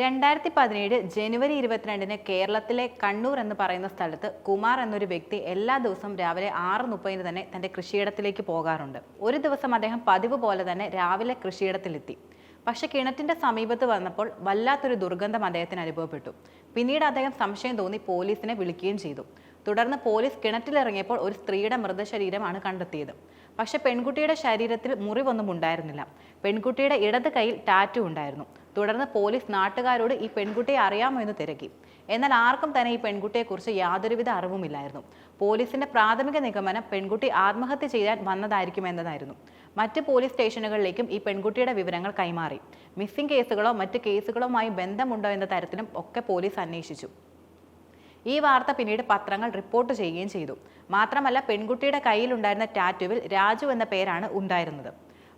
രണ്ടായിരത്തി പതിനേഴ് ജനുവരി ഇരുപത്തിരണ്ടിന് കേരളത്തിലെ കണ്ണൂർ എന്ന് പറയുന്ന സ്ഥലത്ത് കുമാർ എന്നൊരു വ്യക്തി എല്ലാ ദിവസവും രാവിലെ ആറ് മുപ്പതിന് തന്നെ തന്റെ കൃഷിയിടത്തിലേക്ക് പോകാറുണ്ട്. ഒരു ദിവസം അദ്ദേഹം പതിവ് പോലെ തന്നെ രാവിലെ കൃഷിയിടത്തിലെത്തി. പക്ഷേ കിണറ്റിന്റെ സമീപത്ത് വന്നപ്പോൾ വല്ലാത്തൊരു ദുർഗന്ധം അദ്ദേഹത്തിന് അനുഭവപ്പെട്ടു. പിന്നീട് അദ്ദേഹം സംശയം തോന്നി പോലീസിനെ വിളിക്കുകയും ചെയ്തു. തുടർന്ന് പോലീസ് കിണറ്റിലിറങ്ങിയപ്പോൾ ഒരു സ്ത്രീയുടെ മൃതശരീരമാണ് കണ്ടെത്തിയത്. പക്ഷേ പെൺകുട്ടിയുടെ ശരീരത്തിൽ മുറിവൊന്നും ഉണ്ടായിരുന്നില്ല. പെൺകുട്ടിയുടെ ഇടത് കൈയിൽ ടാറ്റു ഉണ്ടായിരുന്നു. തുടർന്ന് പോലീസ് നാട്ടുകാരോട് ഈ പെൺകുട്ടിയെ അറിയാമോ എന്ന് തിരക്കി. എന്നാൽ ആർക്കും തന്നെ ഈ പെൺകുട്ടിയെക്കുറിച്ച് യാതൊരുവിധ അറിവുമില്ലായിരുന്നു. പോലീസിന്റെ പ്രാഥമിക നിഗമനം പെൺകുട്ടി ആത്മഹത്യ ചെയ്യാൻ വന്നതായിരിക്കും എന്നതായിരുന്നു. മറ്റ് പോലീസ് സ്റ്റേഷനുകളിലേക്കും ഈ പെൺകുട്ടിയുടെ വിവരങ്ങൾ കൈമാറി. മിസ്സിംഗ് കേസുകളോ മറ്റ് കേസുകളുമായി ബന്ധമുണ്ടോ എന്ന തരത്തിലും ഒക്കെ പോലീസ് അന്വേഷിച്ചു. ഈ വാർത്ത പിന്നീട് പത്രങ്ങൾ റിപ്പോർട്ട് ചെയ്യുകയും ചെയ്തു. മാത്രമല്ല പെൺകുട്ടിയുടെ കയ്യിലുണ്ടായിരുന്ന ടാറ്റുവിൽ രാജു എന്ന പേരാണ് ഉണ്ടായിരുന്നത്.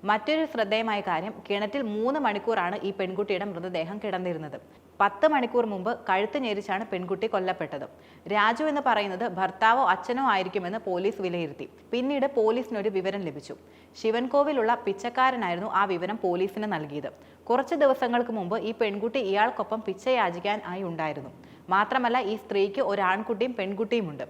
മറ്റൊരു ശ്രദ്ധേയമായ കാര്യം കിണറ്റിൽ മൂന്ന് മണിക്കൂറാണ് ഈ പെൺകുട്ടിയുടെ മൃതദേഹം കിടന്നിരുന്നത്. പത്ത് മണിക്കൂർ മുമ്പ് കഴുത്ത് ഞെരിച്ചാണ് പെൺകുട്ടി കൊല്ലപ്പെട്ടത്. രാജു എന്ന് പറയുന്നത് ഭർത്താവോ അച്ഛനോ ആയിരിക്കുമെന്ന് പോലീസ് വിലയിരുത്തി. പിന്നീട് പോലീസിനൊരു വിവരം ലഭിച്ചു. ശിവൻകോവിലുള്ള പിച്ചക്കാരനായിരുന്നു ആ വിവരം പോലീസിന് നൽകിയത്. കുറച്ച് ദിവസങ്ങൾക്ക് മുമ്പ് ഈ പെൺകുട്ടി ഇയാൾക്കൊപ്പം പിച്ച യാചിക്കാൻ ആയി ഉണ്ടായിരുന്നു. മാത്രമല്ല ഈ സ്ത്രീക്ക് ഒരാൺകുട്ടിയും പെൺകുട്ടിയുമുണ്ട്.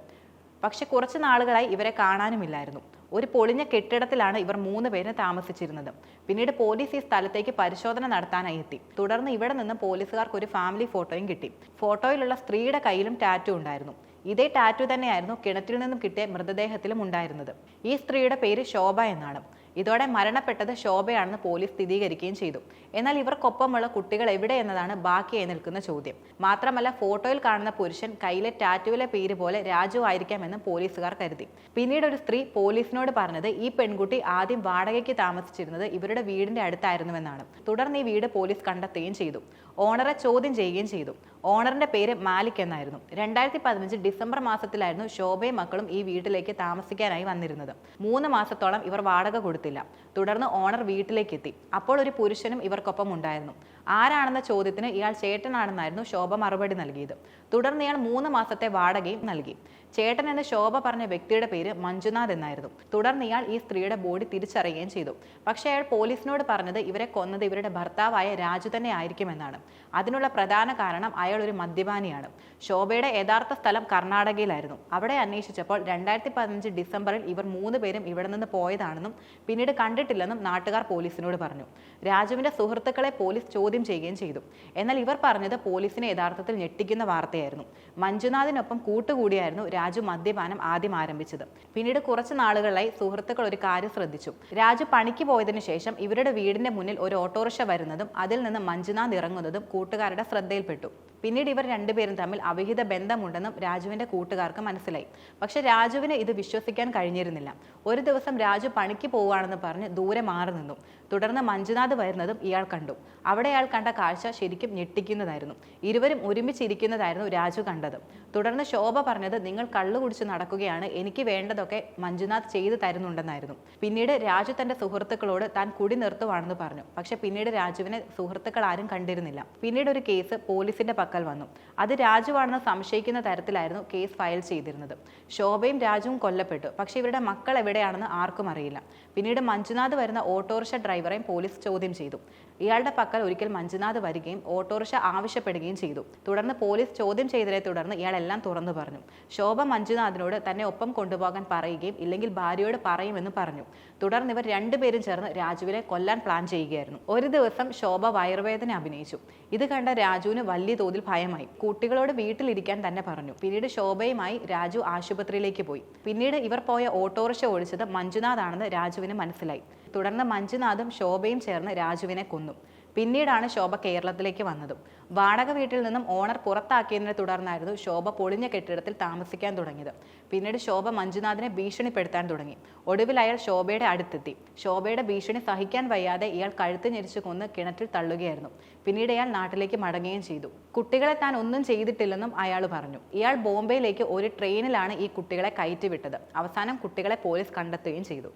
പക്ഷെ കുറച്ച് നാളുകളായി ഇവരെ കാണാനുമില്ലായിരുന്നു. ഒരു പൊളിഞ്ഞ കെട്ടിടത്തിലാണ് ഇവർ മൂന്ന് പേരെ താമസിച്ചിരുന്നത്. പിന്നീട് പോലീസ് ഈ സ്ഥലത്തേക്ക് പരിശോധന നടത്താനായി എത്തി. തുടർന്ന് ഇവിടെ നിന്ന് പോലീസുകാർക്ക് ഒരു ഫാമിലി ഫോട്ടോയും കിട്ടി. ഫോട്ടോയിലുള്ള സ്ത്രീയുടെ കയ്യിലും ടാറ്റു ഉണ്ടായിരുന്നു. ഇതേ ടാറ്റു തന്നെയായിരുന്നു കിണറ്റിൽ നിന്നും കിട്ടിയ മൃതദേഹത്തിലും ഉണ്ടായിരുന്നത്. ഈ സ്ത്രീയുടെ പേര് ശോഭ എന്നാണ്. ഇതോടെ മരണപ്പെട്ടത് ശോഭയാണെന്ന് പോലീസ് സ്ഥിരീകരിക്കുകയും ചെയ്തു. എന്നാൽ ഇവർക്കൊപ്പമുള്ള കുട്ടികൾ എവിടെ എന്നതാണ് ബാക്കിയായി നിൽക്കുന്ന ചോദ്യം. മാത്രമല്ല ഫോട്ടോയിൽ കാണുന്ന പുരുഷൻ കയ്യിലെ ടാറ്റുവിലെ പേര് പോലെ രാജു ആയിരിക്കാമെന്ന് പോലീസുകാർ കരുതി. പിന്നീട് ഒരു സ്ത്രീ പോലീസിനോട് പറഞ്ഞത് ഈ പെൺകുട്ടി ആദ്യം വാടകയ്ക്ക് താമസിച്ചിരുന്നത് ഇവരുടെ വീടിന്റെ അടുത്തായിരുന്നുവെന്നാണ്. തുടർന്ന് ഈ വീട് പോലീസ് കണ്ടെത്തുകയും ചെയ്തു. ഓണറെ ചോദ്യം ചെയ്യുകയും ചെയ്തു. ഓണറിന്റെ പേര് മാലിക് എന്നായിരുന്നു. രണ്ടായിരത്തി പതിനഞ്ച് ഡിസംബർ മാസത്തിലായിരുന്നു ശോഭയും മക്കളും ഈ വീട്ടിലേക്ക് താമസിക്കാനായി വന്നിരുന്നത്. മൂന്ന് മാസത്തോളം ഇവർ വാടക കൊടുത്തില്ല. തുടർന്ന് ഓണർ വീട്ടിലേക്ക് എത്തി അപ്പോൾ ഒരു പുരുഷനും ഇവർക്കൊപ്പം ഉണ്ടായിരുന്നു. ആരാണെന്ന ചോദ്യത്തിന് ഇയാൾ ചേട്ടനാണെന്നായിരുന്നു ശോഭ മറുപടി നൽകിയത്. തുടർന്ന് ഇയാൾ മൂന്ന് മാസത്തെ വാടകയും നൽകി. ചേട്ടൻ എന്ന് ശോഭ പറഞ്ഞ വ്യക്തിയുടെ പേര് മഞ്ജുനാഥ് എന്നായിരുന്നു. തുടർന്ന് ഇയാൾ ഈ സ്ത്രീയുടെ ബോഡി തിരിച്ചറിയുകയും ചെയ്തു. പക്ഷേ അയാൾ പോലീസിനോട് പറഞ്ഞത് ഇവരെ കൊന്നത് ഇവരുടെ ഭർത്താവായ രാജു തന്നെ ആയിരിക്കുമെന്നാണ്. അതിനുള്ള പ്രധാന കാരണം അയാൾ ഒരു മദ്യപാനിയാണ്. ശോഭയുടെ യഥാർത്ഥ സ്ഥലം കർണാടകയിലായിരുന്നു. അവിടെ അന്വേഷിച്ചപ്പോൾ രണ്ടായിരത്തി പതിനഞ്ച് ഡിസംബറിൽ ഇവർ മൂന്ന് പേരും ഇവിടെ നിന്ന് പോയതാണെന്നും പിന്നീട് കണ്ടിട്ടില്ലെന്നും നാട്ടുകാർ പോലീസിനോട് പറഞ്ഞു. രാജുവിന്റെ സുഹൃത്തുക്കളെ പോലീസ് ചോദ്യം ചെയ്യുകയും ചെയ്തു. എന്നാൽ ഇവർ പറഞ്ഞത് പോലീസിനെ യഥാർത്ഥത്തിൽ ഞെട്ടിക്കുന്ന വാർത്തയായിരുന്നു. മഞ്ജുനാഥിനൊപ്പം കൂട്ടുകൂടിയായിരുന്നു രാജു മദ്യപാനം ആദ്യം ആരംഭിച്ചത്. പിന്നീട് കുറച്ച് നാളുകളായി സുഹൃത്തുക്കൾ ഒരു കാര്യം ശ്രദ്ധിച്ചു. രാജു പണിക്ക് പോയതിനു ശേഷം ഇവരുടെ വീടിന്റെ മുന്നിൽ ഒരു ഓട്ടോറിക്ഷ വരുന്നതും അതിൽ നിന്ന് മഞ്ജുനാഥ് ഇറങ്ങുന്നതും കൂട്ടുകാരുടെ ശ്രദ്ധയിൽപ്പെട്ടു. പിന്നീട് ഇവർ രണ്ടുപേരും തമ്മിൽ അവിഹിത ബന്ധമുണ്ടെന്നും രാജുവിന്റെ കൂട്ടുകാർക്ക് മനസ്സിലായി. പക്ഷെ രാജുവിന് ഇത് വിശ്വസിക്കാൻ കഴിഞ്ഞിരുന്നില്ല. ഒരു ദിവസം രാജു പണിക്ക് പോവുകയാണെന്ന് പറഞ്ഞ് ദൂരെ മാറി നിന്നു. തുടർന്ന് മഞ്ജുനാഥ് വരുന്നതും ഇയാൾ കണ്ടു. അവിടെ അയാൾ കണ്ട കാഴ്ച ശരിക്കും ഞെട്ടിക്കുന്നതായിരുന്നു. ഇരുവരും ഒരുമിച്ചിരിക്കുന്നതായിരുന്നു രാജു കണ്ടത്. തുടർന്ന് ശോഭ പറഞ്ഞത് നിങ്ങൾ കള്ളു കുടിച്ച് നടക്കുകയാണ്. എനിക്ക് വേണ്ടതൊക്കെ മഞ്ജുനാഥ് ചെയ്തു തരുന്നുണ്ടെന്നായിരുന്നു. പിന്നീട് രാജു തന്റെ സുഹൃത്തുക്കളോട് താൻ കുടി നിർത്തുവാണെന്ന് പറഞ്ഞു. പക്ഷെ പിന്നീട് രാജുവിനെ സുഹൃത്തുക്കൾ ആരും കണ്ടിരുന്നില്ല. പിന്നീട് ഒരു കേസ് പോലീസിന്റെ പക്കൽ വന്നു. അത് രാജുവാണെന്ന് സംശയിക്കുന്ന തരത്തിലായിരുന്നു കേസ് ഫയൽ ചെയ്തിരുന്നത്. ശോഭയും രാജുവും കൊല്ലപ്പെട്ടു. പക്ഷേ ഇവരുടെ മക്കൾ എവിടെയാണെന്ന് ആർക്കും അറിയില്ല. പിന്നീട് മഞ്ജുനാഥ് വരുന്ന ഓട്ടോറിക്ഷ ഡ്രൈവറെയും പോലീസ് ചോദ്യം ചെയ്തു. ഇയാളുടെ പക്കൽ ഒരിക്കൽ മഞ്ജുനാഥ് വരികയും ഓട്ടോറിക്ഷ ആവശ്യപ്പെടുകയും ചെയ്തു. തുടർന്ന് പോലീസ് ചോദ്യം ചെയ്തതിനെ തുടർന്ന് ഇയാളെല്ലാം തുറന്നു പറഞ്ഞു. ശോഭ മഞ്ജുനാഥിനോട് തന്നെ ഒപ്പം കൊണ്ടുപോകാൻ പറയുകയും ഇല്ലെങ്കിൽ ഭാര്യയോട് പറയുമെന്ന് പറഞ്ഞു. തുടർന്ന് ഇവർ രണ്ടുപേരും ചേർന്ന് രാജുവിനെ കൊല്ലാൻ പ്ലാൻ ചെയ്യുകയായിരുന്നു. ഒരു ദിവസം ശോഭ വയറുവേദന അഭിനയിച്ചു. ഇത് കണ്ട രാജുവിന് വലിയ തോതിൽ ഭയമായി. കുട്ടികളോട് വീട്ടിലിരിക്കാൻ തന്നെ പറഞ്ഞു. പിന്നീട് ശോഭയുമായി രാജു ആശുപത്രിയിലേക്ക് പോയി. പിന്നീട് ഇവർ പോയ ഓട്ടോറിക്ഷ ഓടിച്ചത് മഞ്ജുനാഥാണെന്ന് രാജുവിന് മനസ്സിലായി. തുടർന്ന് മഞ്ജുനാഥും ശോഭയും ചേർന്ന് രാജുവിനെ കൊന്നു. പിന്നീടാണ് ശോഭ കേരളത്തിലേക്ക് വന്നതും. വാടക വീട്ടിൽ നിന്നും ഓണർ പുറത്താക്കിയതിനെ തുടർന്നായിരുന്നു ശോഭ പൊളിഞ്ഞ കെട്ടിടത്തിൽ താമസിക്കാൻ തുടങ്ങിയത്. പിന്നീട് ശോഭ മഞ്ജുനാഥിനെ ഭീഷണിപ്പെടുത്താൻ തുടങ്ങി. ഒടുവിൽ അയാൾ ശോഭയുടെ അടുത്തെത്തി. ശോഭയുടെ ഭീഷണി സഹിക്കാൻ വയ്യാതെ ഇയാൾ കഴുത്ത് ഞെരിച്ചു കൊന്ന് കിണറ്റിൽ തള്ളുകയായിരുന്നു. പിന്നീട് അയാൾ നാട്ടിലേക്ക് മടങ്ങുകയും ചെയ്തു. കുട്ടികളെ താൻ ഒന്നും ചെയ്തിട്ടില്ലെന്നും അയാൾ പറഞ്ഞു. ഇയാൾ ബോംബെയിലേക്ക് ഒരു ട്രെയിനിലാണ് ഈ കുട്ടികളെ കയറ്റിവിട്ടത്. അവസാനം കുട്ടികളെ പോലീസ് കണ്ടെത്തുകയും ചെയ്തു.